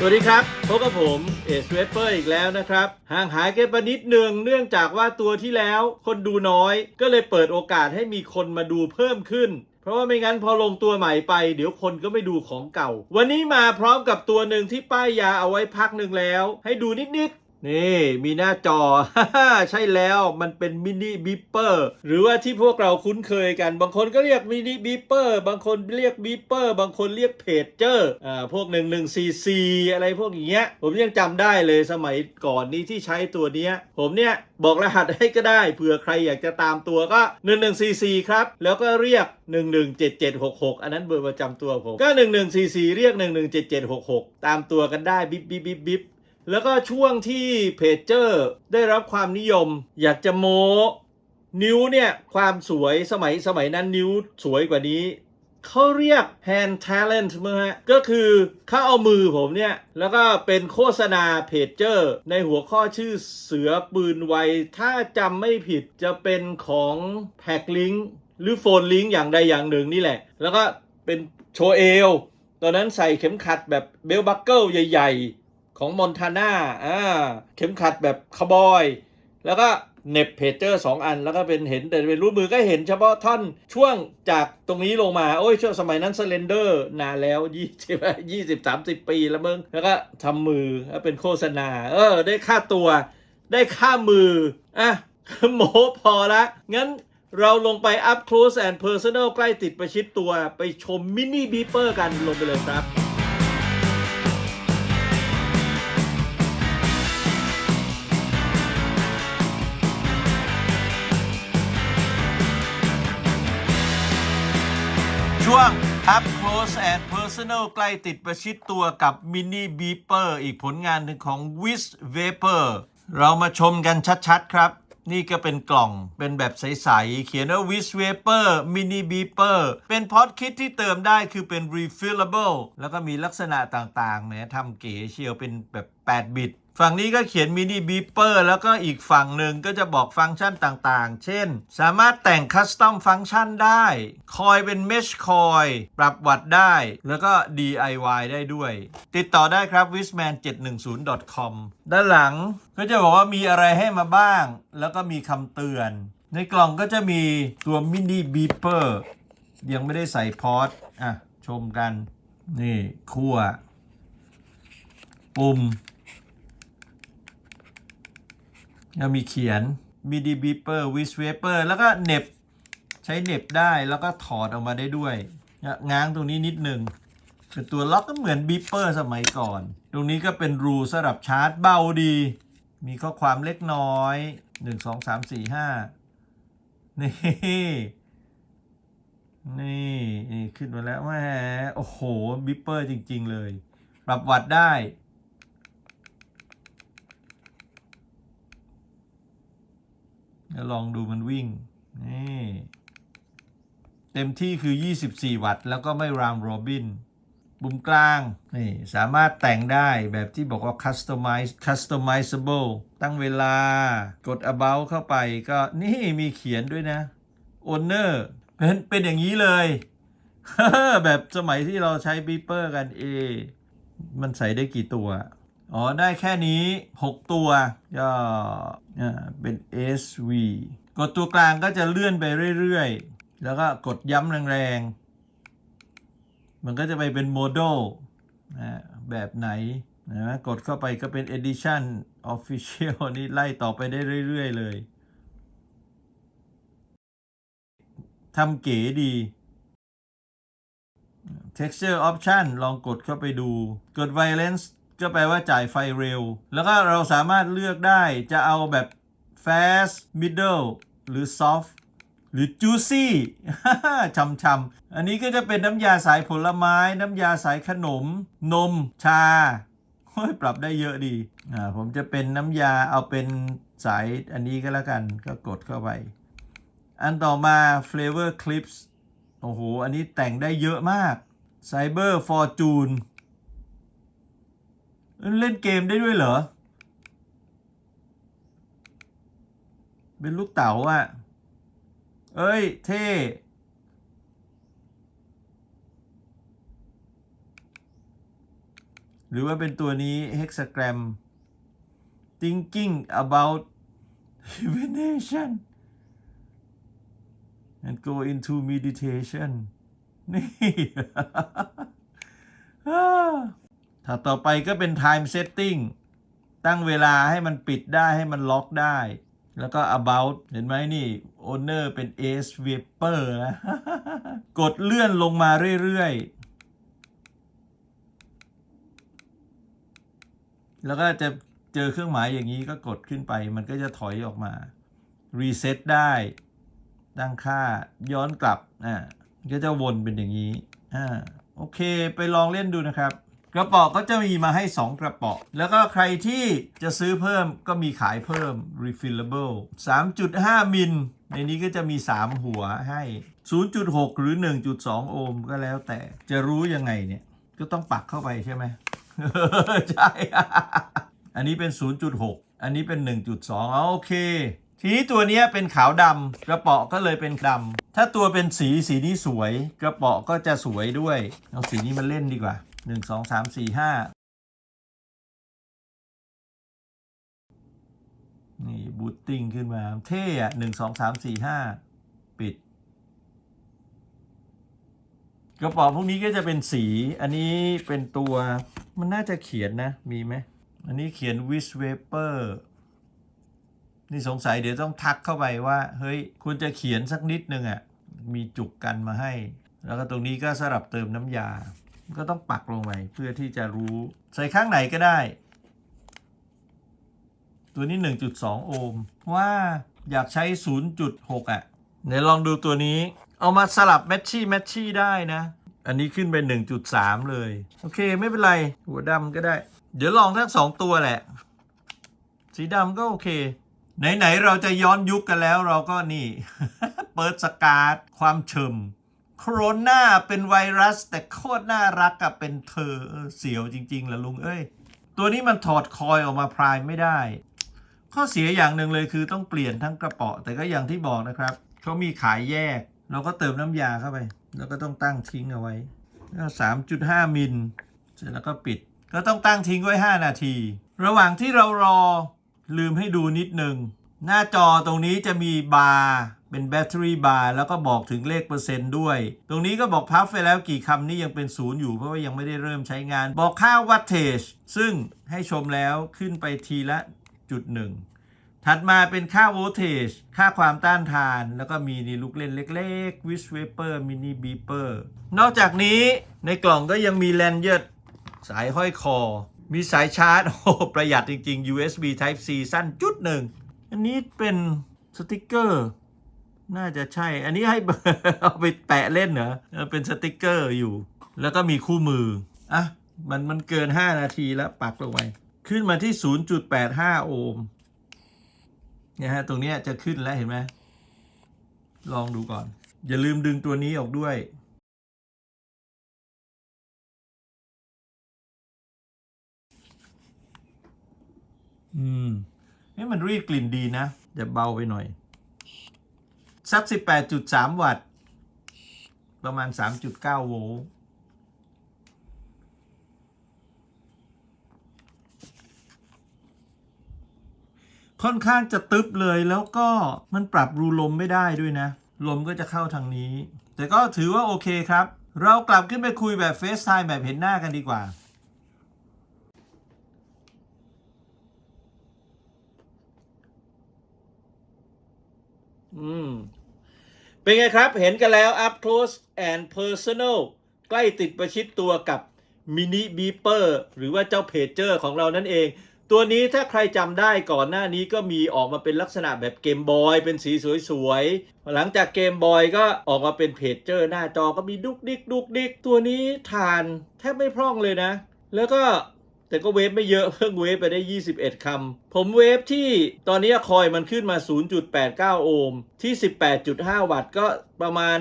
สวัสดีครับพบกับผมเอสเวสเปอร์อีกแล้วนะครับ ห่างหายกันไปนิดหนึ่งเนื่องจากว่าตัวที่แล้วคนดูน้อย ก็เลยเปิดโอกาสให้มีคนมาดูเพิ่มขึ้น เพราะว่าไม่งั้นพอลงตัวใหม่ไป เดี๋ยวคนก็ไม่ดูของเก่า วันนี้มาพร้อมกับตัวหนึ่งที่ป้ายยาเอาไว้พักหนึ่งแล้ว ให้ดูนิดๆ นี่มีหน้าจอ ใช่แล้วมันเป็นมินิบีเปอร์หรือว่าที่พวกเราคุ้นเคยกัน บางคนก็เรียกมินิบีเปอร์บางคนเรียกบีเปอร์บางคนเรียกเพจเจอร์อ่าพวก1144อะไรพวกอย่างเงี้ยผมยังจำได้เลยสมัยก่อนนี้ที่ใช้ตัวเนี้ย ผมเนี่ยบอกรหัสให้ก็ได้เผื่อใครอยากจะตามตัวก็ 1144 ครับ แล้วก็เรียก 117766 อันนั้นเบอร์ประจำตัวผมก็ 1144 เรียก 117766 ตามตัวกันได้ บิ๊บบิ๊บบิ๊บบิ๊บ แล้วก็ช่วงที่เพจเจอร์ได้รับความนิยม อยากจะโม้นิ้วเนี่ย ความสวยสมัยสมัยนั้นนิ้วสวยกว่านี้เขาเรียก hand talent มั้งฮะ ก็คือเขาเอามือผมเนี่ย แล้วก็เป็นโฆษณาเพจเจอร์ ในหัวข้อชื่อเสือปืนไว ถ้าจำไม่ผิดจะเป็นของแพ็กลิงหรือโฟนลิงอย่างใดอย่างหนึ่งนี่แหละ แล้วก็เป็นโชว์เอลตอนนั้นใส่เข็มขัดแบบเบลบัคเกิลใหญ่ๆ ของมอนทาน่าอ่าเข็มขัดแบบคาบอย แล้วก็เน็บเพจเจอร์สองอัน แล้วก็เป็นเห็นแต่เป็นรูปมือก็เห็นเฉพาะท่อนช่วงจากตรงนี้ลงมา โอ้ยช่วงสมัยนั้นสเลนเดอร์นานแล้วยี่สิบยี่สิบสามสิบปีแล้วมึง แล้วก็ทำมือแล้วเป็นโฆษณา เออ ได้ค่าตัว ได้ค่ามือ อะโมพอละ งั้นเราลงไป up close and personal ใกล้ติดประชิดตัว ไปชมมินิบีเปอร์กันลงไปเลยครับ วง Up Close and Personal ใกล้ติดประชิดตัวกับ Mini Beeper อีกผลงานหนึ่งของ Wiz Vapor เรามาชมกันชัดๆครับ นี่ก็เป็นกล่องเป็นแบบใส ๆ เขียนว่า Wiz Vapor Mini Beeper เป็นพอดคิดที่เติมได้คือเป็น refillable แล้วก็มีลักษณะต่างๆแหมทำเก๋เชียวเป็นแบบ 8 บิต ฝั่งนี้ก็เขียนมินิบีเปอร์แล้วก็อีกฝั่งหนึ่งก็จะบอกฟังก์ชันต่างๆ เช่น สามารถแต่งคัสตอมฟังก์ชันได้ คอยเป็นเมชคอย ปรับวัดได้ แล้วก็ DIY ได้ด้วย ติดต่อได้ครับ wisman710.com ด้านหลังก็จะบอกว่ามีอะไรให้มาบ้าง แล้วก็มีคำเตือน ในกล่องก็จะมีตัวมินิบีเปอร์ยังไม่ได้ใส่พอร์ตอะ ชมกัน นี่คั่วปุ่ม แล้วมีเขียน MIDI Beeper with Vapor แล้วก็เน็บใช้เน็บได้แล้วก็ถอดออกมาได้ด้วย ง้างตรงนี้นิดหนึ่งเป็นตัวล็อกก็เหมือนบีเปอร์สมัยก่อน ตรงนี้ก็เป็นรูสำหรับชาร์จเบาดี มีข้อความเล็กน้อย 1 2 3 4 5 นี่ นี่ นี่ ขึ้นมาแล้วแหมโอ้โหบิปเปอร์จริง ๆ เลย ปรับวัดได้ ดี๋ยวลองดูมันวิ่ง นี่ เต็มที่คือ 24 วัตต์ แล้วก็ไม่รามโรบินปุ่มกลาง นี่ สามารถแต่งได้แบบที่บอกว่า customize customizable ตั้งเวลากด about เข้าไปก็นี่มีเขียนด้วยนะ owner เป็นเป็นอย่างนี้เลย แบบสมัยที่เราใช้บีเปอร์กันเอ มันใส่ได้กี่ตัว อ๋อ ได้แค่นี้ 6 ตัว ก็อ่าเป็น SV กดตัวกลางก็จะเลื่อนไปเรื่อยๆ แล้วก็กดย้ำแรงๆ มันก็จะไปเป็นโมดนะแบบไหนนะกดเข้าไปก็เป็น Edition Official นี่ไล่ต่อไปได้เรื่อยๆเลยทำเก๋ดี texture option ลองกดเข้าไปดู กด violence ก็แปลว่าจ่ายไฟเร็ว แล้วก็เราสามารถเลือกได้จะเอาแบบ fast middle หรือ soft หรือ juicy ช่ำๆอันนี้ก็จะเป็นน้ำยาสายผลไม้ น้ำยาสายขนม นม ชาปรับได้เยอะดี อ่า ผมจะเป็นน้ำยาเอาเป็นสายอันนี้ก็แล้วกัน ก็กดเข้าไป อันต่อมา flavor clips โอ้โห อันนี้แต่งได้เยอะมาก Cyber Fortune เล่นเกมได้ด้วยเหรอ เป็นลูกเต๋าอะเอ้ย เท่หรือว่าเป็นตัวนี้ hexagram thinking about divination and go into meditation นี่ ถ้าต่อไปก็เป็น time setting ตั้งเวลาให้มันปิดได้ให้มันล็อกได้ แล้วก็ about เห็นไหมนี่ owner เป็น ace vapor นะ กดเลื่อนลงมาเรื่อยๆ แล้วก็จะเจอเครื่องหมายอย่างนี้ก็กดขึ้นไป มันก็จะถอยออกมา reset ได้ ตั้งค่าย้อนกลับอ่าก็จะวนเป็นอย่างนี้อ่าโอเค ไปลองเล่นดูนะครับ ระป๋อก็จะมีมาให้ 2 กระป๋อแล้วก็ใครที่จะซื้อเพิ่มก็มีขายเพิ่ม refillable 3.5 มิล ในนี้ก็จะมี 3 หัวให้ 0.6 หรือ 1.2 โอห์มก็แล้วแต่จะรู้ยังไงเนี่ย ก็ต้องปักเข้าไปใช่ไหมใช่ อันนี้เป็น 0.6 อันนี้เป็น 1.2อ๋อโอเค ทีนี้ตัวนี้เป็นขาวดำกระป๋อก็เลยเป็นดำถ้าตัวเป็นสีสีนี้สวย กระป๋อก็จะสวยด้วย เอาสีนี้มาเล่นดีกว่า 1 2 3 4 5นี่บูตติ้งขึ้นมา เท่อะ1 2 3 4 5ปิด กระเป๋อพวกนี้ก็จะเป็นสี อันนี้เป็นตัวมันน่าจะเขียนนะ มีไหม อันนี้เขียน wish vapor นี่สงสัยเดี๋ยวต้องทักเข้าไปว่า เฮ้ย คุณจะเขียนสักนิดนึงอะ่ะ มีจุกกันมาให้ แล้วก็ตรงนี้ก็สลับเติมน้ำยา ก็ต้องปักลงไปเพื่อที่จะรู้ใส่ข้างไหนก็ได้ ตัวนี้ 1.2 โอห์มว่าอยากใช้ 0.6 อะเดี๋ยวลองดูตัวนี้ เอามาสลับแมทชี่แมทชี่ได้นะ อันนี้ขึ้นไป 1.3 เลย โอเคไม่เป็นไร หัวดำก็ได้ เดี๋ยวลองทั้งสองตัวแหละ สีดำก็โอเค ไหน ๆ เราจะย้อนยุคกันแล้วเราก็นี่ เปิดสกาดความเฉิม โคโรนาเป็นไวรัส แต่โคตรน่ารักกับเป็นเธอเสียวจริงๆล่ะลุงเอ้ย ตัวนี้มันถอดคอยออกมาพรายไม่ได้ ข้อเสียอย่างหนึ่งเลยคือต้องเปลี่ยนทั้งกระป๋อแต่ก็อย่างที่บอกนะครับ เขามีขายแยก เราก็เติมน้ำยาเข้าไป แล้วก็ต้องตั้งทิ้งเอาไว้สามจุดห้ามิลเสร็จแล้วก็ปิด ก็ต้องตั้งทิ้งไว้ 5 นาที ระหว่างที่เรารอลืมให้ดูนิดนึง หน้าจอตรงนี้จะมีบาร์ เป็นแบตเตอรี่บาร์แล้วก็บอกถึงเลขเปอร์เซ็นต์ด้วย ตรงนี้ก็บอกพับไปแล้วกี่คำนี่ยังเป็นศูนย์อยู่เพราะว่ายังไม่ได้เริ่มใช้งาน บอกค่าวัตเทจซึ่งให้ชมแล้วขึ้นไปทีละจุดหนึ่งถัดมาเป็นค่าโวลเทจค่าความต้านทาน แล้วก็มีนี่ลูกเล่นเล็กๆวิสเวเปอร์มินิบีเปอร์นอกจากนี้ในกล่องก็ยังมีแลนเย r ดสายห้อยคอ มีสายชาร์จโอ้ประหยัดจริง ๆ USB Type C สั้นจุดหนึ่งอันนี้เป็นสติกเกอร์ น่าจะใช่ อันนี้ให้เอาไปแปะเล่นเหรอเป็นสติกเกอร์อยู่ แล้วก็มีคู่มือ อะ มันมันเกิน 5 นาทีแล้วปักลงไปขึ้นมาที่ 0.85 โอห์มเนี่ยฮะ ตรงนี้จะขึ้นแล้วเห็นไหม ลองดูก่อน อย่าลืมดึงตัวนี้ออกด้วยอืมนี่มันรีดกลิ่นดีนะแต่เบาไปหน่อย สัก 18.3 วัตต์ ประมาณ 3.9 โวลต์ค่อนข้างจะตึบเลยแล้วก็มันปรับรูลมไม่ได้ด้วยนะ ลมก็จะเข้าทางนี้ แต่ก็ถือว่าโอเคครับ เรากลับขึ้นไปคุยแบบเฟซไทม์แบบเห็นหน้ากันดีกว่า อืม เป็นไงครับ เห็นกันแล้ว up close and personal ใกล้ติดประชิดตัวกับมินิบีเปอร์หรือว่าเจ้าเพจเจอร์ของเรานั่นเอง ตัวนี้ถ้าใครจำได้ก่อนหน้านี้ก็มีออกมาเป็นลักษณะแบบเกมบอยเป็นสีสวยๆ หลังจากเกมบอยก็ออกมาเป็นเพจเจอร์หน้าจอก็มีดุกดิกดุกดิกตัวนี้ทานแทบไม่พร่องเลยนะ แล้วก็ แต่ก็เวฟไม่เยอะเพิ่งเวฟไปได้ 21คำผมเวฟที่ตอนนี้คอยมันขึ้นมา 0.89 โอห์มที่ 18.5 วัตต์ก็ประมาณ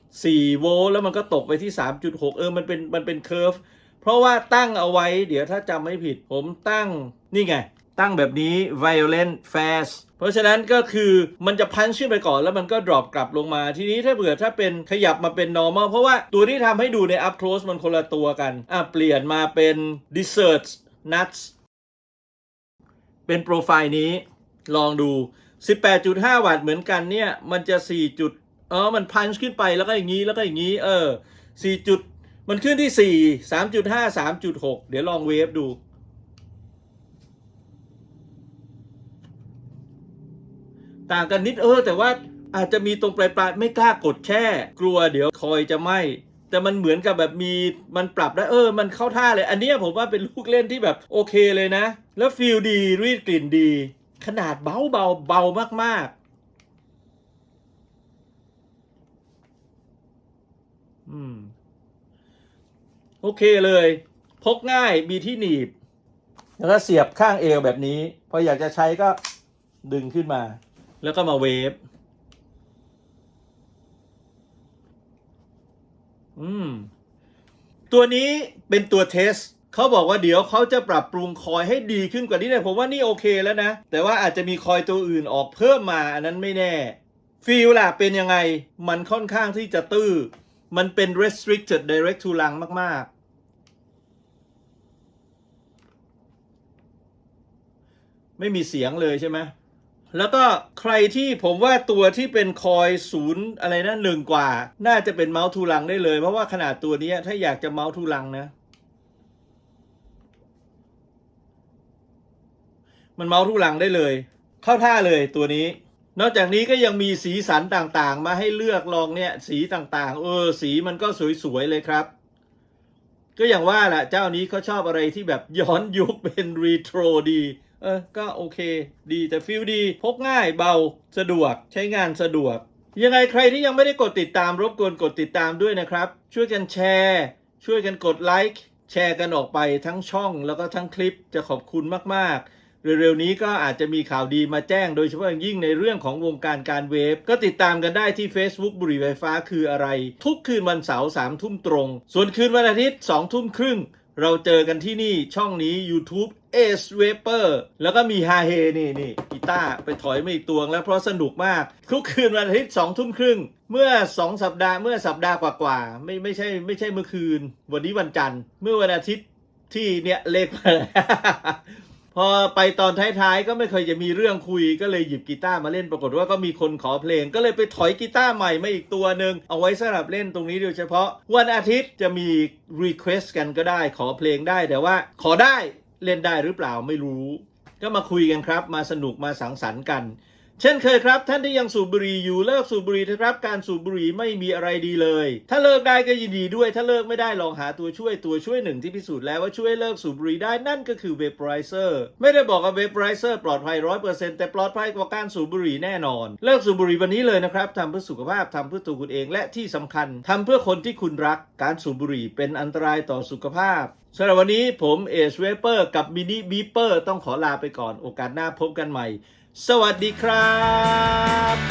4 โวลต์แล้วมันก็ตกไปที่ 3.6 เออมันเป็นมันเป็นเคอร์ฟเพราะว่าตั้งเอาไว้เดี๋ยวถ้าจำไม่ผิดผมตั้งนี่ไง ตั้งแบบนี้ violent fast เพราะฉะนั้นก็คือมันจะพันขึ้นไปก่อนแล้วมันก็ drop กลับลงมาทีนี้ถ้าเผื่อถ้าเป็นขยับมาเป็น normal เพราะว่าตัวที่ทำให้ดูใน up close มันคนละตัวกัน อะ เปลี่ยนมาเป็น dessert nuts เป็นโปรไฟล์นี้ลองดู 18.5 วัตต์เหมือนกันเนี่ย มันจะ 4 จุดเออมันพันขึ้นไปแล้วก็อย่างนี้แล้วก็อย่างนี้ เออ 4 จุด มันขึ้นที่ 4 3.5 3.6 เดี๋ยวลองเวฟดู ต่างกันนิดเออ แต่ว่าอาจจะมีตรงปลายปลายไม่กล้ากดแช่ กลัวเดี๋ยวคอยจะไหมแต่มันเหมือนกับแบบมีมันปรับได้เออ มันเข้าท่าเลย อันนี้ผมว่าเป็นลูกเล่นที่แบบโอเคเลยนะ แล้วฟีลดีรีดกลิ่นดี ขนาดเบาเบาเบามากๆ อืม โอเคเลย พกง่ายมีที่หนีบ แล้วก็เสียบข้างเอวแบบนี้ พออยากจะใช้ก็ดึงขึ้นมา แล้วก็มาเวฟอืม ตัวนี้เป็นตัวเทสเขาบอกว่าเดี๋ยวเขาจะปรับปรุงคอยให้ดีขึ้นกว่านี้นี่ยผมว่านี่โอเคแล้วนะ แต่ว่าอาจจะมีคอยตัวอื่นออกเพิ่มมา อันนั้นไม่แน่ฟีลล่ะเป็นยังไง มันค่อนข้างที่จะตื้อ มันเป็น restricted direct to ลังมาก ๆ ไม่มีเสียงเลยใช่ไหม แล้วก็ใครที่ผมว่าตัวที่เป็นคอยศูนย์อะไรนะหนึ่งกว่า น่าจะเป็นเมาส์ทูลังได้เลย เพราะว่าขนาดตัวนี้ถ้าอยากจะเมาส์ทูลังนะ มันเมาส์ทูลังได้เลย เข้าท่าเลยตัวนี้ นอกจากนี้ก็ยังมีสีสันต่างๆ มาให้เลือกลองเนี่ยสีต่างๆ เออ สีมันก็สวยๆเลยครับ ก็อย่างว่าแหละเจ้านี้เขาชอบอะไรที่แบบย้อนยุคเป็นรีโทรดี เออ ก็โอเค ดีแต่ฟิลดี พกง่ายเบาสะดวกใช้งานสะดวก ยังไงใครที่ยังไม่ได้กดติดตามรบกวนกดติดตามด้วยนะครับ ช่วยกันแชร์ ช่วยกันกดไลค์แชร์กันออกไปทั้งช่องแล้วก็ทั้งคลิปจะขอบคุณมากๆ เร็วๆนี้ก็อาจจะมีข่าวดีมาแจ้งโดยเฉพาะอย่างยิ่งในเรื่องของวงการการเวฟ ก็ติดตามกันได้ที่ Facebook บุหรี่ไฟฟ้าคืออะไร ทุกคืนวันเสาร์สามทุ่มตรง ส่วนคืนวันอาทิตย์สองทุ่มครึ่งเราเจอกันที่นี่ช่องนี้ YouTube Ace Vapor แล้วก็มีฮาเฮนี่นี่กีตาร์ไปถอยมาอีกตวงแล้วเพราะสนุกมาก ทุกคืนวันอาทิตย์สองทุ่มครึ่ง เมื่อ 2 สัปดาห์เมื่อสัปดาห์กว่าๆไม่ไม่ใช่ไม่ใช่เมื่อคืน วันนี้วันจันทร์ เมื่อวันอาทิตย์ที่เนี่ยเลขมาพอไปตอนท้ายๆ ก็ไม่เคยจะมีเรื่องคุยก็เลยหยิบกีตาร์มาเล่นปรากฏว่าก็มีคนขอเพลง ก็เลยไปถอยกีตาร์ใหม่มาอีกตัวหนึ่งเอาไว้สำหรับเล่นตรงนี้โดยเฉพาะ วันอาทิตย์จะมี Request กันก็ได้ขอเพลงได้แต่ว่าขอได้ เล่นได้หรือเปล่าไม่รู้ ก็มาคุยกันครับ มาสนุกมาสังสรรค์กัน เช่นเคยครับ ท่านที่ยังสูบบุหรี่อยู่เลิกสูบบุหรี่เถอะครับ การสูบบุหรี่ไม่มีอะไรดีเลย ถ้าเลิกได้ก็ยินดีด้วย ถ้าเลิกไม่ได้ลองหาตัวช่วยตัวช่วยหนึ่งที่พิสูจน์แล้วว่าช่วยเลิกสูบบุหรี่ได้นั่นก็คือเว p o r i เซอร์ไม่ได้บอกว่าเว p o r i เซอร์ปลอดภัยร้อยเปอร์เซ็นต์แต่ปลอดภัยกว่าการสูบบุหรี่แน่นอน เลิกสูบบุหรี่วันนี้เลยนะครับทำเพื่อสุขภาพทำเพื่อตัวคุณเองและที่สำคัญทำเพื่อคนที่คุณรัก การสูบบุหรี่เป็นอันตรายต่อสุขภาพ สำหรับวันนี้ผมเอชเวเปอร์กับมินิบีเปอร์ต้องขอลาไปก่อนโอกาสหน้าพบกันใหม่ สวัสดีครับ